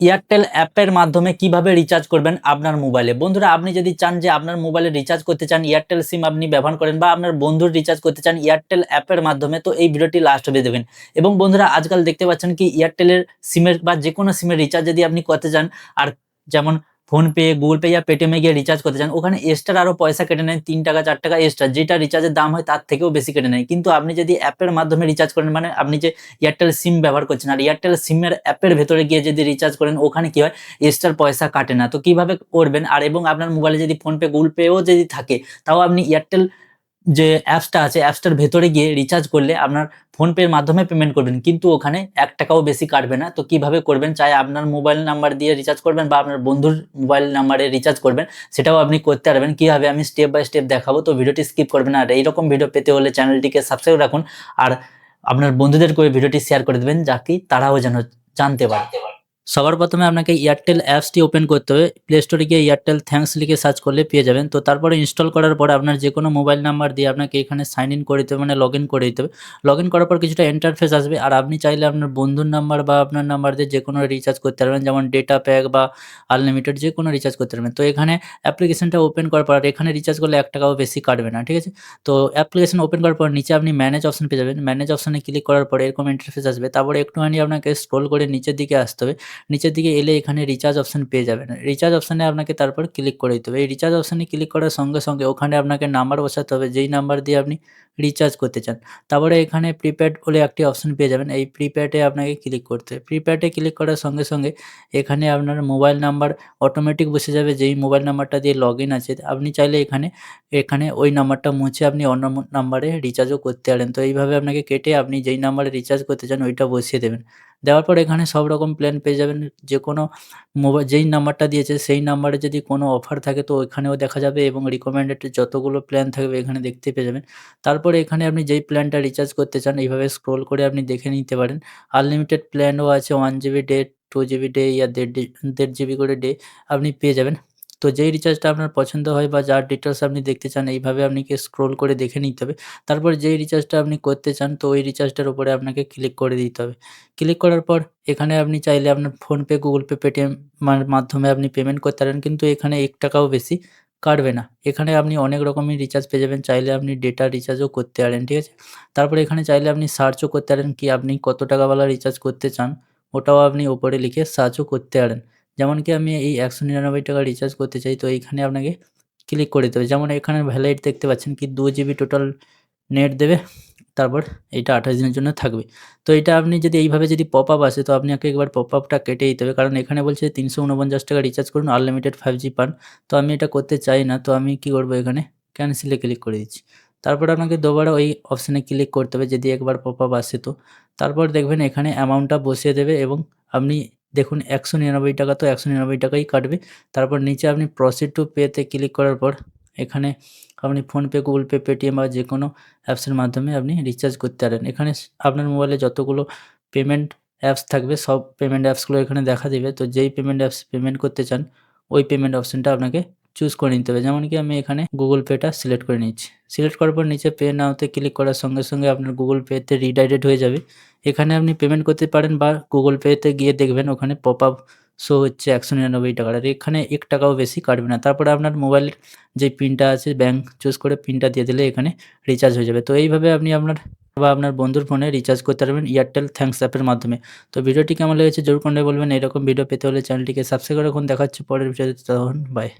Airtel অ্যাপের মাধ্যমে কীভাবে রিচার্জ করবেন আপনার মোবাইলে বন্ধুরা, আপনি যদি চান যে আপনার মোবাইলে রিচার্জ করতে চান এয়ারটেল সিম আপনি ব্যবহার করেন বা আপনার বন্ধুর রিচার্জ করতে চান এয়ারটেল অ্যাপের মাধ্যমে, তো এই ভিডিওটি লাস্ট অব্দি দেবেন এবং বন্ধুরা, আজকাল দেখতে পাচ্ছেন কি এয়ারটেলের সিমের বা যে কোনো সিমের রিচার্জ যদি আপনি করতে চান, আর যেমন ফোনপে গুগল পে বা পেটিএমে গিয়ে রিচার্জ করতে চান, ওখানে এক্সট্রা আরও পয়সা কেটে নেয় তিন টাকা, চার টাকা এক্সট্রা যেটা রিচার্জের দাম হয় তার থেকেও বেশি কেটে নেয়। কিন্তু আপনি যদি অ্যাপের মাধ্যমে রিচার্জ করেন মানে আপনি যে এয়ারটেল সিম ব্যবহার করছেন, আর এয়ারটেল সিমের অ্যাপের ভেতরে গিয়ে যদি রিচার্জ করেন, ওখানে কী হয়? এক্সট্রার পয়সা কাটে না। তো কীভাবে করবেন? আর এবং আপনার মোবাইলে যদি ফোনপে গুগল পেও যদি থাকে, তাও আপনি এয়ারটেল যে অ্যাপসটা আছে অ্যাপসটার ভেতরে গিয়ে রিচার্জ করলে আপনার ফোনপের মাধ্যমে পেমেন্ট করবেন। কিন্তু ওখানে এক টাকাও বেশি কাটবে না। তো কীভাবে করবেন? চাই আপনার মোবাইল নাম্বার দিয়ে রিচার্জ করবেন বা আপনার বন্ধুর মোবাইল নাম্বারে রিচার্জ করবেন, সেটাও আপনি করতে পারবেন। কীভাবে আমি স্টেপ বাই স্টেপ দেখাবো, তো ভিডিওটি স্কিপ করবেন। আর এইরকম ভিডিও পেতে হলে চ্যানেলটিকে সাবস্ক্রাইব রাখুন। আর আপনার বন্ধুদের করে ভিডিওটি শেয়ার করে দেবেন যাকে তারাও যেন জানতে পারে। সবার প্রথমে আপনাকে এয়ারটেল অ্যাপসটি ওপেন করতে হবে। প্লে স্টোরে গিয়ে এয়ারটেল থ্যাঙ্কস লিখে সার্চ করলে পেয়ে যাবেন। তো তারপরে ইনস্টল করার পরে আপনার যে কোনো মোবাইল নাম্বার দিয়ে আপনাকে এখানে সাইন ইন করে দিতে হবে মানে লগ ইন করে দিতে হবে। লগ ইন করার পর কিছুটা ইন্টারফেস আসবে। আর আপনি চাইলে আপনার বন্ধুর নাম্বার বা আপনার নাম্বার দিয়ে যে কোনো রিচার্জ করতে পারবেন। যেমন ডেটা প্যাক বা আনলিমিটেড যে কোনো রিচার্জ করতে পারবেন। তো এখানে অ্যাপ্লিকেশনটা ওপেন করার পর এখানে রিচার্জ করলে এক টাকাও বেশি কাটবে না, ঠিক আছে? তো অ্যাপ্লিকেশন ওপেন করার পর নিচে আপনি ম্যানেজ অপশন পেয়ে যাবেন। ম্যানেজ অপশনে ক্লিক করার পরে এরকম ইন্টারফেস আসবে। তারপরে একটুখানি আপনাকে স্ক্রোল করে নিচের দিকে আসতে হবে। নিচের দিকে এলে এখানে রিচার্জ অপশন পেয়ে যাবেন। রিচার্জ অপশানে আপনাকে তারপর ক্লিক করে দিতে হবে। এই রিচার্জ অপশানে ক্লিক করার সঙ্গে সঙ্গে ওখানে আপনাকে নাম্বার বসাতে হবে। যেই নাম্বার দিয়ে আপনি রিচার্জ করতে চান। তারপরে এখানে প্রিপ্যাড বলে একটি অপশন পেয়ে যাবেন। এই প্রিপ্যাডে আপনাকে ক্লিক করতে হবে। প্রিপ্যাডে ক্লিক করার সঙ্গে সঙ্গে এখানে আপনার মোবাইল নাম্বার অটোমেটিক বসে যাবে। যেই মোবাইল নাম্বারটা দিয়ে লগ ইন আছে, আপনি চাইলে এখানে এখানে ওই নাম্বারটা মুছে আপনি অন্য নাম্বারে রিচার্জও করতে পারেন। তো এইভাবে আপনাকে কেটে আপনি যেই নাম্বারে রিচার্জ করতে চান, ওইটা বসিয়ে দেবেন। দেওয়ার পর এখানে সব রকম প্ল্যান পেয়ে যাবেন। যে কোনো মোবাইল যেই নাম্বারটা দিয়েছে, সেই নাম্বারে যদি কোনো অফার থাকে, তো ওইখানেও দেখা যাবে এবং রিকমেন্ডেড যতগুলো প্ল্যান থাকবে এখানে দেখতে পেয়ে যাবেন। তারপরে এখানে আপনি যেই প্ল্যানটা রিচার্জ করতে চান, এইভাবে স্ক্রোল করে আপনি দেখে নিতে পারেন। আনলিমিটেড প্ল্যানও আছে one GB day two GB day ইয়া দেড় দেড় জিবি করে ডে আপনি পেয়ে যাবেন। তো যেই রিচার্জটা আপনার পছন্দ হয় বা যার ডিটেলস আপনি দেখতে চান, এইভাবে আপনাকে স্ক্রোল করে দেখে নিতে হবে। তারপর যেই রিচার্জটা আপনি করতে চান, তো ওই রিচার্জটার উপরে আপনাকে ক্লিক করে দিতে হবে। ক্লিক করার পর এখানে আপনি চাইলে আপনার ফোনপে গুগল পে পেটিএম মাধ্যমে আপনি পেমেন্ট করতে পারেন, কিন্তু এখানে এক টাকাও বেশি কাটবে না। এখানে আপনি অনেক রকমের রিচার্জ পেয়ে যাবেন, চাইলে আপনি ডেটা রিচার্জও করতে পারেন, ঠিক আছে? তারপরে এখানে চাইলে আপনি সার্চও করতে পারেন, কি আপনি কত টাকাওয়ালা রিচার্জ করতে চান, ওটাও আপনি ওপরে লিখে সার্চও করতে পারেন। যেমন কি আমি এই একশো নিরানব্বই টাকা রিচার্জ করতে চাই, তো এইখানে আপনাকে ক্লিক করে দিতে হবে। যেমন এখানে ভ্যালিড দেখতে পাচ্ছেন কি দু জিবি টোটাল নেট দেবে, তারপর এটা আঠাশ দিনের জন্য থাকবে। তো এটা আপনি যদি এইভাবে যদি পপ আপ আসে, তো আপনাকে একবার পপ আপটা কেটে দিতে হবে। কারণ এখানে বলছে তিনশো উনপঞ্চাশ টাকা রিচার্জ করুন আনলিমিটেড ফাইভ জি পান। তো আমি এটা করতে চাই না, তো আমি কি করব এখানে? ক্যান্সেলে ক্লিক করে দিচ্ছি। তারপর আপনাকে দুবারও ওই অপশানে ক্লিক করতে হবে, যদি একবার পপ আপ আসে তো। তারপর দেখবেন এখানে অ্যামাউন্টটা বসিয়ে দেবে এবং আপনি দেখুন একশো নিরানব্বই টাকা তো একশো নিরানব্বই টাকাই কাটবে। তারপর নিচে আপনি প্রসিড টু পেতে ক্লিক করার পর এখানে আপনি ফোনপে গুগল পে পেটিএম বা যে কোনো অ্যাপসের মাধ্যমে আপনি রিচার্জ করতে পারেন। এখানে আপনার মোবাইলে যতগুলো পেমেন্ট অ্যাপস থাকবে, সব পেমেন্ট অ্যাপসগুলো এখানে দেখা দেবে। তো যেই পেমেন্ট অ্যাপস পেমেন্ট করতে চান, ওই পেমেন্ট অপশানটা আপনাকে চুজ করে নিতে হবে। যেমন কি আমি এখানে গুগল পেটা সিলেক্ট করে নিচ্ছি সিলেক্ট করার পর নিচে পে নাওতে ক্লিক করার সঙ্গে সঙ্গে আপনার গুগল পেতে রিডাইরেক্ট হয়ে যাবে। এখানে আপনি পেমেন্ট করতে পারেন বা গুগল পেতে গিয়ে দেখবেন ওখানে পপ আপ শো হচ্ছে একশো নিরানব্বই টাকার। আর এখানে এক টাকাও বেশি কাটবে না। তারপরে আপনার মোবাইলের যে পিনটা আছে ব্যাঙ্ক চুজ করে পিনটা দিয়ে দিলে এখানে রিচার্জ হয়ে যাবে। তো এইভাবে আপনি আপনার বা আপনার বন্ধুর ফোনে রিচার্জ করতে পারবেন এয়ারটেল থ্যাঙ্কস অ্যাপের মাধ্যমে। তো ভিডিওটি কেমন লেগেছে? জোর করে বলবেন। এরকম ভিডিও পেতে হলে চ্যানেলটিকে সাবস্ক্রাইব করে দেখা হচ্ছে পরের ভিডিওতে তখন বাই